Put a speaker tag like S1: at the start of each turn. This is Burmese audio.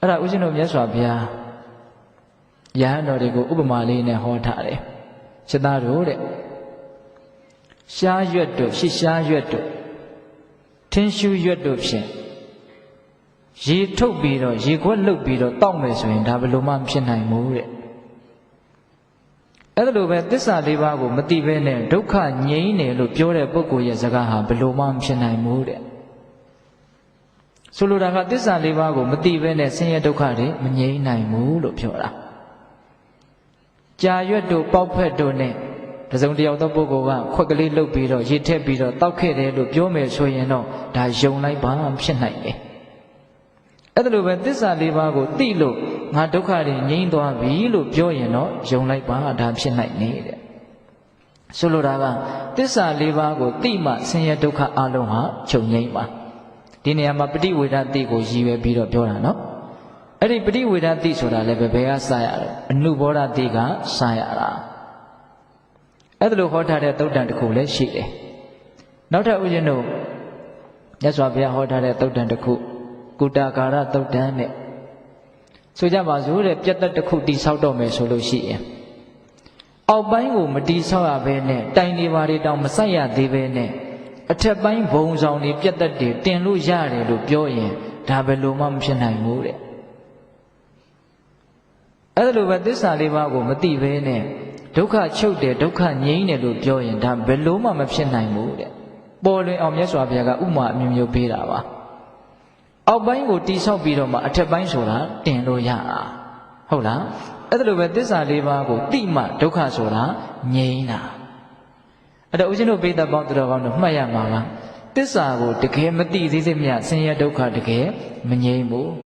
S1: အဲ့ဒါဦးဇင်းတို့မြတ်စွာဘုရားယဟန်တော်တွေကိုဥပမာလေးနဲ့ဟောထားတယ်စိတ်သားတို့တဲ့ရှားရွက်တို့ရှစ်ရှားရွက်တို့ထင်းရှူးရွက်တို့ဖြင့်ရေထုတ်ပြီးတော့ရေခွက်လှုပ်ပြီးတော့တောက်မယ်ဆိုရင်ဒါဘယ်လိုမှမဖြစ်နိုင်ဘူးတဲ့အဲ့ဒါလိုပဲသစ္စာလေးပါးကိုမသိဘဲနဲ့ဒုက္ခငြိမ်းတယ်လို့ပြောတဲ့ပုဂ္ဂိုလ်ရဲ့စကားဟာဘယ်လိုမှမဖြစ်နိုင်ဘူးတဲ့ ဆိုလိုတာကသစ္စာလေးပါးကိုမသိဘဲနဲ့ဆင်းရဲဒုက္ခတွေမငြိမ်းနိုင်ဘူးလို့ပြောတာကြာရွက်တို့ပေါက်ဖက်တို့နဲ့တစုံတစ်ယောက်သောပုဂ္ဂိုလ်ကခွက်ကလေးလှုပ်ပြီးတော့ရေထက်ပြီးတော့တောက်ခဲ့တယ်လို့ပြောမယ်ဆိုရင်တော့ဒါယုံလိုက်ပါဖြစ်နိုင်တယ်အဲ့ဒါလိုပဲသစ္စာလေးပါးကိုသိလို့ငါဒုက္ခတွေငြိမ်းသွားပြီလို့ပြောရင်တော့ယုံလိုက်ပါဒါဖြစ်နိုင်နေတဲ့ဆိုလိုတာကသစ္စာလေးပါးကိုသိမှဆင်းရဲဒုက္ခအလုံးဟာချုပ်ငြိမ်းပါ ဒီနေရာမှာပฏิဝေဒတိကိုရည်ရွယ်ပြီးတော့ပြောတာနော်အဲ့ဒီပฏิဝေဒတိဆိုတာလည်းပဲဘယ်ကစရလဲအနုဘောဓတိကစရတာအဲ့ဒါလိုဟောထားတဲ့သုတ်တန်တစ်ခုလည်းရှိတယ်နောက်ထပ်ဦးဇင်းတို့မြတ်စွာဘုရားဟောထားတဲ့သုတ်တန်တစ်ခုကုတာကာရသုတ်တန်နဲ့ဆိုကြပါစို့တဲ့ပြတ်သက်တစ်ခုတိဆောက်တော့မယ်ဆိုလို့ရှိရင်အောက်ပိုင်းကိုမတိဆောက်ရဘဲနဲ့တိုင်နေပါတွေတောင်မဆိုင်ရသေးဘဲနဲ့ အထက်ပိုင်းဘုံဆောင်တွေပြတ်သက်တွေတင်လို့ရတယ်လို့ပြောရင်ဒါဘယ်လိုမှမဖြစ်နိုင်ဘူးတဲ့အဲ့ဒါလိုပဲသစ္စာလေးပါးကိုမသိဘဲနဲ့ဒုက္ခချုပ်တယ်ဒုက္ခငြိမ်းတယ်လို့ပြောရင်ဒါဘယ်လိုမှမဖြစ်နိုင်ဘူးတဲ့ပေါ်လွင်အောင်မြတ်စွာဘုရားကဥမာအမျိုးမျိုးပေးတာပါအောက်ပိုင်းကိုတိဆောက်ပြီးတော့မှအထက်ပိုင်းဆိုတာတင်လို့ရတာဟုတ်လားအဲ့ဒါလိုပဲသစ္စာလေးပါးကိုတိမှဒုက္ခဆိုတာငြိမ်းတာ အဲ့တော့ဦးဇင်းတို့ပိဋကပေါင်းတော်ကောင်းတို့မှတ်ရမှာကသစ္စာကိုတကယ်မသိသေးသေးမြဆင်းရဲဒုက္ခတကယ်မငြိမ်းဘူး